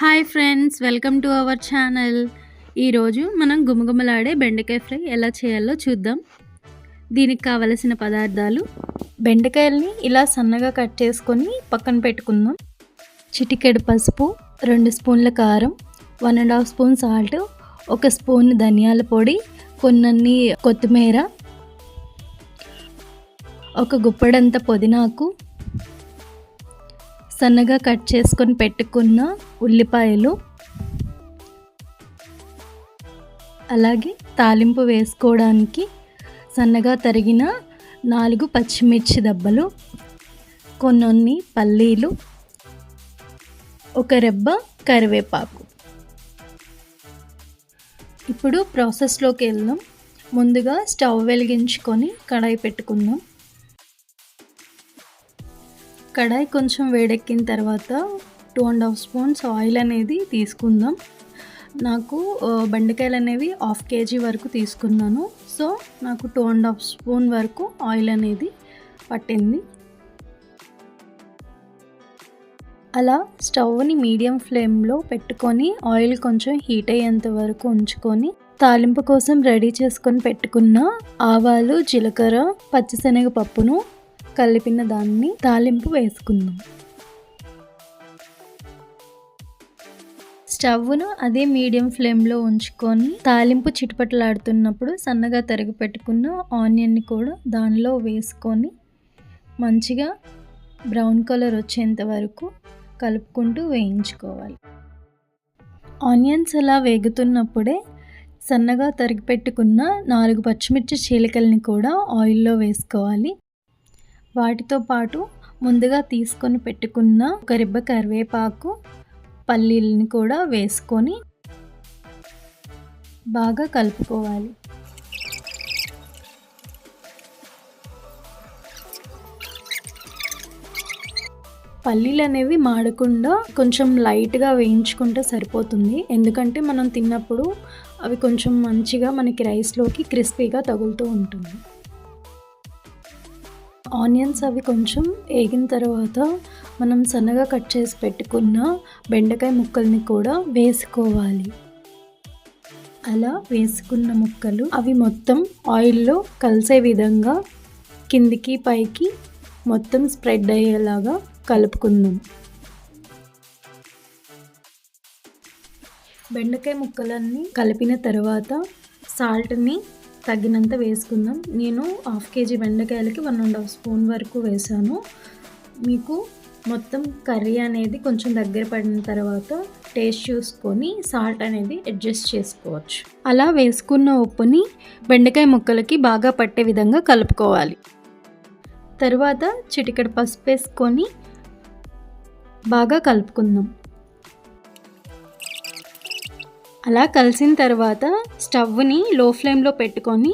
Hi friends welcome to our channel. ఈరోజు మనం గుమగుమలాడే బెండకాయ ఫ్రై ఎలా చేయాలో చూద్దాం. దీనికి కావలసిన పదార్థాలు బెండకాయల్ని ఇలా సన్నగా కట్ చేసుకొని పక్కన పెట్టుకుందాం. చిటికెడు పసుపు రెండు స్పూన్ల కారం one and half spoon salt ఒక స్పూన్ ధనియాల పొడి కొన్నన్ని కొత్తిమీర ఒక గుప్పడంత పుదీనాకు సన్నగా కట్ చేసుకొని పెట్టుకున్న ఉల్లిపాయలు అలాగే తాలింపు వేసుకోవడానికి సన్నగా తరిగిన నాలుగు పచ్చిమిర్చి దెబ్బలు కొన్ని పల్లీలు ఒక రెబ్బ కరివేపాకు. ఇప్పుడు ప్రాసెస్లోకి వెళ్దాం. ముందుగా స్టవ్ వెలిగించుకొని కడాయి పెట్టుకుందాం. కడాయి కొంచెం వేడెక్కిన తర్వాత two and half spoons oil అనేది తీసుకుందాం. నాకు బెండకాయలు అనేవి హాఫ్ కేజీ వరకు తీసుకున్నాను. సో నాకు టూ అండ్ హాఫ్ స్పూన్ వరకు ఆయిల్ అనేది పట్టింది. అలా స్టవ్ని మీడియం ఫ్లేమ్లో పెట్టుకొని ఆయిల్ కొంచెం హీట్ అయ్యేంత వరకు ఉంచుకొని తాలింపు కోసం రెడీ చేసుకొని పెట్టుకున్న ఆవాలు జీలకర్ర పచ్చిశనగపప్పును కలిపిన దాన్ని తాలింపు వేసుకుందాం. స్టవ్ను అదే మీడియం ఫ్లేమ్లో ఉంచుకొని తాలింపు చిటపటలాడుతున్నప్పుడు సన్నగా తరిగి పెట్టుకున్న ఆనియన్ని కూడా దానిలో వేసుకొని మంచిగా బ్రౌన్ కలర్ వచ్చేంత వరకు కలుపుకుంటూ వేయించుకోవాలి. ఆనియన్స్ అలా వేగుతున్నప్పుడే సన్నగా తరిగి పెట్టుకున్న నాలుగు పచ్చిమిర్చి చీలికల్ని కూడా ఆయిల్లో వేసుకోవాలి. వాటితో పాటు ముందుగా తీసుకొని పెట్టుకున్న ఒక రిబ్బ కరివేపాకు పల్లీలని కూడా వేసుకొని బాగా కలుపుకోవాలి. పల్లీలు అనేవి మాడకుండా కొంచెం లైట్గా వేయించుకుంటే సరిపోతుంది. ఎందుకంటే మనం తిన్నప్పుడు అవి కొంచెం మంచిగా మనకి రైస్లోకి క్రిస్పీగా తగులుతూ ఉంటుంది. ఆనియన్స్ అవి కొంచెం వేగిన తర్వాత మనం సన్నగా కట్ చేసి పెట్టుకున్న బెండకాయ ముక్కల్ని కూడా వేసుకోవాలి. అలా వేసుకున్న ముక్కలు అవి మొత్తం ఆయిల్లో కలిసే విధంగా కిందికి పైకి మొత్తం స్ప్రెడ్ అయ్యేలాగా కలుపుకుందాం. బెండకాయ ముక్కలన్నీ కలిపిన తర్వాత సాల్ట్ని తగినంత వేసుకుందాం. నేను హాఫ్ కేజీ బెండకాయలకి వన్ అండ్ హాఫ్ స్పూన్ వరకు వేసాను. మీకు మొత్తం కర్రీ అనేది కొంచెం దగ్గర పడిన తర్వాత టేస్ట్ చూసుకొని సాల్ట్ అనేది అడ్జస్ట్ చేసుకోవచ్చు. అలా వేసుకున్న ఉప్పుని బెండకాయ ముక్కలకి బాగా పట్టే విధంగా కలుపుకోవాలి. తర్వాత చిటికెడు పసుపు వేసుకొని బాగా కలుపుకుందాం. అలా కలిసిన తర్వాత స్టవ్ని లో ఫ్లేమ్లో పెట్టుకొని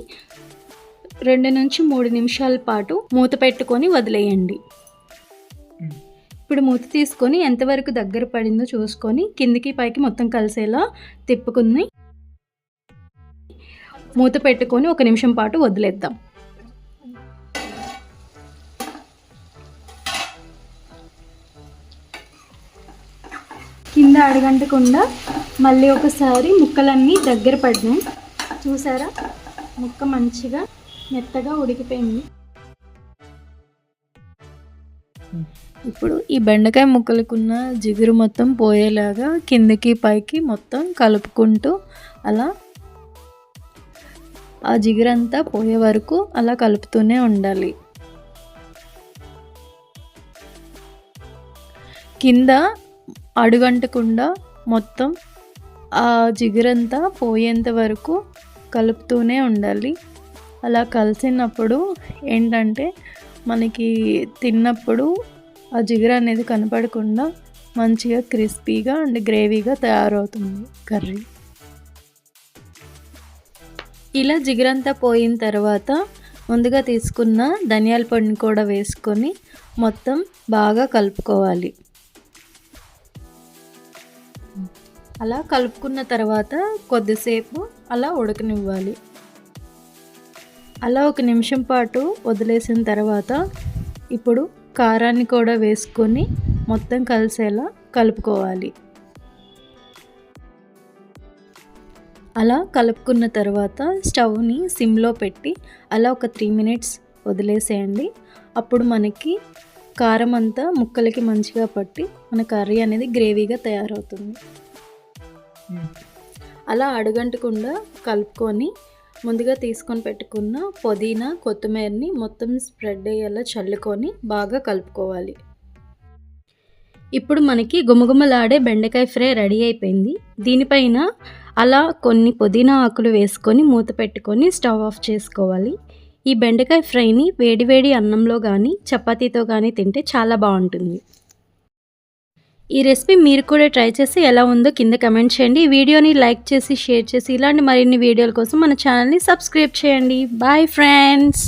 రెండు నుంచి మూడు నిమిషాల పాటు మూత పెట్టుకొని వదిలేయండి. ఇప్పుడు మూత తీసుకొని ఎంతవరకు దగ్గర పడిందో చూసుకొని కిందికి పైకి మొత్తం కలిసేలా తిప్పుకుని మూత పెట్టుకొని ఒక నిమిషం పాటు వదిలేద్దాం. కింద అడగంటకుండా మళ్ళీ ఒకసారి ముక్కలన్నీ దగ్గర పడినాయి చూసారా? ముక్క మంచిగా మెత్తగా ఉడికిపోయింది. ఇప్పుడు ఈ బెండకాయ ముక్కలకున్న జిగురు మొత్తం పోయేలాగా కిందకి పైకి మొత్తం కలుపుకుంటూ అలా ఆ జిగురంతా పోయే వరకు అలా కలుపుతూనే ఉండాలి. కింద అడుగంటకుండా మొత్తం ఆ జిగురంతా పోయేంత వరకు కలుపుతూనే ఉండాలి. అలా కలిసినప్పుడు ఏంటంటే మనకి తిన్నప్పుడు ఆ జిగురు అనేది కనపడకుండా మంచిగా క్రిస్పీగా అండ్ గ్రేవీగా తయారవుతుంది కర్రీ. ఇలా జిగురంతా పోయిన తర్వాత ముందుగా తీసుకున్న ధనియాల పండుని కూడా వేసుకొని మొత్తం బాగా కలుపుకోవాలి. అలా కలుపుకున్న తర్వాత కొద్దిసేపు అలా ఉడకనివ్వాలి. అలా ఒక నిమిషం పాటు వదిలేసిన తర్వాత ఇప్పుడు కారాన్ని కూడా వేసుకొని మొత్తం కలిసేలా కలుపుకోవాలి. అలా కలుపుకున్న తర్వాత స్టవ్ని సిమ్లో పెట్టి అలా ఒక త్రీ మినిట్స్ వదిలేసేయండి. అప్పుడు మనకి కారం అంతా ముక్కలకి మంచిగా పట్టి మన కర్రీ అనేది గ్రేవీగా తయారవుతుంది. అలా అడుగంటకుండా కలుపుకొని ముందుగా తీసుకొని పెట్టుకున్న పుదీనా కొత్తిమీరని మొత్తం స్ప్రెడ్ అయ్యేలా చల్లుకొని బాగా కలుపుకోవాలి. ఇప్పుడు మనకి గుమగుమలాడే బెండకాయ ఫ్రై రెడీ అయిపోయింది. దీనిపైన అలా కొన్ని పుదీనా ఆకులు వేసుకొని మూత పెట్టుకొని స్టవ్ ఆఫ్ చేసుకోవాలి. ఈ బెండకాయ ఫ్రైని వేడివేడి అన్నంలో కానీ చపాతీతో కానీ తింటే చాలా బాగుంటుంది. ఈ రెసిపీ మీరు కూడా ట్రై చేసి ఎలా ఉందో కింద కమెంట్ చేయండి. ఈ వీడియోని లైక్ చేసి షేర్ చేసి ఇలాంటి మరిన్ని వీడియోల కోసం మన ఛానల్ని సబ్స్క్రైబ్ చేయండి. Bye friends